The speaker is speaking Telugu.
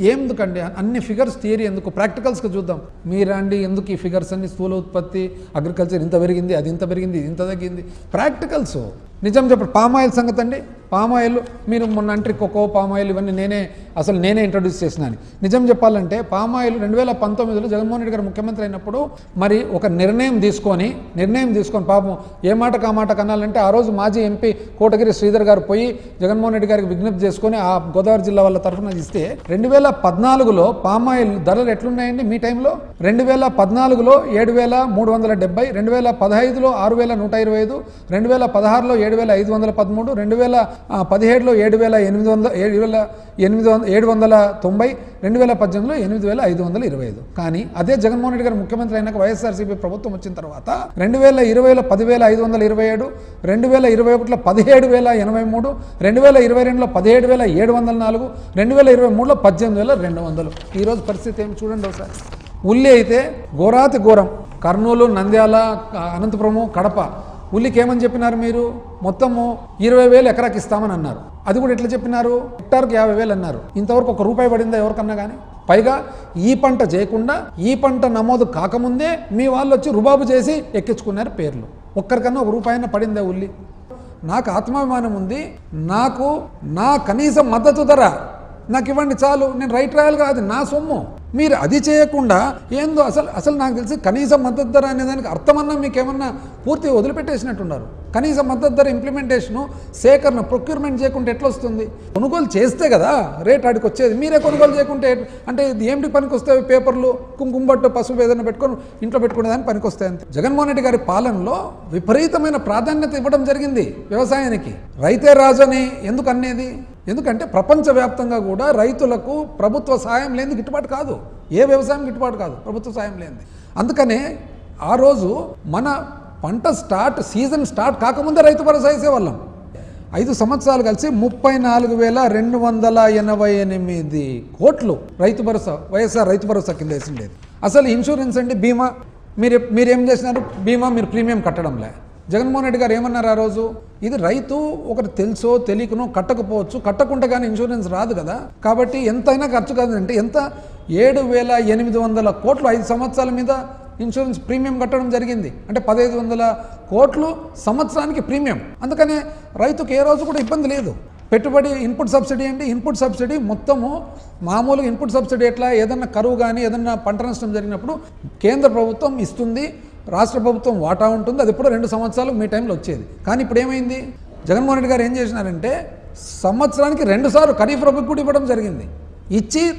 ఎందుకండి? అన్ని ఫిగర్స్ థియరీ ఎందుకు? ప్రాక్టికల్స్గా చూద్దాం. మీరండి ఎందుకు ఈ ఫిగర్స్ అన్ని స్థూల ఉత్పత్తి అగ్రికల్చర్ ఇంత పెరిగింది అది ఇంత పెరిగింది ఇది ఇంత తగ్గింది? ప్రాక్టికల్స్ నిజం చెప్పండి పామ్ ఆయిల్ సంగతి అండి? పామ్ ఆయిల్ మీరు మొన్న అంటే కోకో పామ్ ఆయిల్ ఇవన్నీ నేనే అసలు నేనే ఇంట్రొడ్యూస్ చేసినాను. నిజం చెప్పాలంటే పామ్ ఆయిల్ రెండు వేల పంతొమ్మిదిలో జగన్మోహన్ రెడ్డి గారు ముఖ్యమంత్రి అయినప్పుడు మరి ఒక నిర్ణయం తీసుకొని నిర్ణయం తీసుకొని పాపం ఏ మాట కా మాట కనాలంటే ఆ రోజు మాజీ ఎంపీ కోటగిరి శ్రీధర్ గారు పోయి జగన్మోహన్ రెడ్డి గారికి విజ్ఞప్తి చేసుకొని ఆ గోదావరి జిల్లా వాళ్ళ తరఫున ఇస్తే రెండు వేల పద్నాలుగులో పామ్ ఆయిల్ ధరలు ఎట్లున్నాయండి మీ టైంలో? రెండు వేల పద్నాలుగులో ఏడు వేల మూడు వందల డెబ్బై రెండు వేల పదహైదులో ఆరు వేల నూట ఇరవై ఐదు రెండు వేల పదహారులో ఏడు వేల ఐదు వందల పదమూడు రెండు వేల పదిహేడులో ఏడు వేల ఎనిమిది వందల ఏడు వేల ఎనిమిది వంద ఏడు వందల తొంభై రెండు వేల పద్దెనిమిదిలో ఎనిమిది వేల ఐదు వందల ఇరవై ఐదు. కానీ అదే జగన్మోహన్ రెడ్డి గారు ముఖ్యమంత్రి అయినాక వైఎస్ఆర్సీపీ ప్రభుత్వం వచ్చిన తర్వాత రెండు వేల ఇరవైలో పదివేల ఐదు వందల ఇరవై ఏడు రెండు వేల ఇరవై ఒకటిలో పదిహేడు వేల ఎనభై మూడు రెండు వేల ఇరవై రెండులో పదిహేడు వేల ఏడు వందల నాలుగు రెండు వేల ఇరవై మూడులో పద్దెనిమిది వేల రెండు వందలు. ఈరోజు పరిస్థితి ఏమి చూడండి ఒకసారి. ఉల్లి అయితే ఘోరాతి ఘోరం. కర్నూలు నంద్యాల అనంతపురము కడప. ఉల్లికి ఏమని చెప్పినారు మీరు? మొత్తము ఇరవై వేలు ఎకరాకి ఇస్తామని అన్నారు. అది కూడా ఎట్లా చెప్పినారు? హెక్టార్కి యాభై వేలు అన్నారు. ఇంతవరకు ఒక రూపాయి పడిందా ఎవరికన్నా కానీ పైగా ఈ పంట చేయకుండా ఈ పంట నమోదు కాకముందే మీ వాళ్ళు వచ్చి రుబాబు చేసి ఎక్కించుకున్నారు పేర్లు. ఒక్కరికన్నా ఒక రూపాయన పడిందా ఉల్లి? నాకు ఆత్మాభిమానం ఉంది. నాకు నా కనీస మద్దతు ధర నాకు ఇవ్వండి చాలు నేను రైట్ రాయాలి కాదు నా సొమ్ము. మీరు అది చేయకుండా ఏందో అసలు అసలు నాకు తెలిసి కనీస మద్దతు ధర అనే దానికి అర్థమన్నా మీకు ఏమన్నా పూర్తి వదిలిపెట్టేసినట్టున్నారు. కనీస మద్దతు ధర ఇంప్లిమెంటేషను సేకరణ ప్రొక్యూర్మెంట్ చేయకుంటే ఎట్లా వస్తుంది కొనుగోలు చేస్తే కదా రేట్ ఆడికి వచ్చేది. మీరే కొనుగోలు చేయకుంటే అంటే ఇది ఏమిటి పనికి వస్తాయి పేపర్లు? కుంకుమ బట్టు పసుపు ఏదైనా పెట్టుకొని ఇంట్లో పెట్టుకునేదానికి పనికి వస్తాయి అంతే. జగన్మోహన్ రెడ్డి గారి పాలనలో విపరీతమైన ప్రాధాన్యత ఇవ్వడం జరిగింది వ్యవసాయానికి. రైతే రాజు అని ఎందుకు అనేది? ఎందుకంటే ప్రపంచవ్యాప్తంగా కూడా రైతులకు ప్రభుత్వ సాయం లేని గిట్టుబాటు కాదు. ఏ వ్యవసాయం గిట్టుబాటు కాదు ప్రభుత్వ సాయం లేనిది. అందుకనే ఆ రోజు మన పంట స్టార్ట్ సీజన్ స్టార్ట్ కాకముందే రైతు భరోసా వేసేవాళ్ళం. ఐదు సంవత్సరాలు కలిసి ముప్పై నాలుగు వేల రెండు వందల ఎనభై ఎనిమిది కోట్లు రైతు భరోసా వైఎస్ఆర్ రైతు భరోసా కింద వేసిండేది. అసలు ఇన్సూరెన్స్ అండి బీమా? మీరు మీరేం చేసినారు? బీమా మీరు ప్రీమియం కట్టడంలే. జగన్మోహన్ రెడ్డి గారు ఏమన్నారు ఆ రోజు? ఇది రైతు ఒకటి తెలుసో తెలియకనో కట్టకపోవచ్చు కట్టకుండా కానీ ఇన్సూరెన్స్ రాదు కదా. కాబట్టి ఎంతైనా ఖర్చు కాదంటే ఎంత? ఏడు వేల ఎనిమిది వందల కోట్లు ఐదు సంవత్సరాల మీద ఇన్సూరెన్స్ ప్రీమియం కట్టడం జరిగింది. అంటే పదహైదు వందల కోట్లు సంవత్సరానికి ప్రీమియం. అందుకనే రైతుకు ఏ రోజు కూడా ఇబ్బంది లేదు. పెట్టుబడి ఇన్పుట్ సబ్సిడీ అంటే ఇన్పుట్ సబ్సిడీ మొత్తము మామూలుగా ఇన్పుట్ సబ్సిడీ ఎట్లా? ఏదన్నా కరువు కానీ ఏదన్నా పంట నష్టం జరిగినప్పుడు కేంద్ర ప్రభుత్వం ఇస్తుంది. రాష్ట్ర ప్రభుత్వం వాటా ఉంటుంది అది ఇప్పుడు రెండు సంవత్సరాలు మీ టైంలో వచ్చేది. కానీ ఇప్పుడు ఏమైంది? జగన్మోహన్ రెడ్డి గారు ఏం చేసినారంటే సంవత్సరానికి రెండుసార్లు ఖరీఫ్ రబీకి కూడా ఇవ్వడం జరిగింది. ఇచ్చి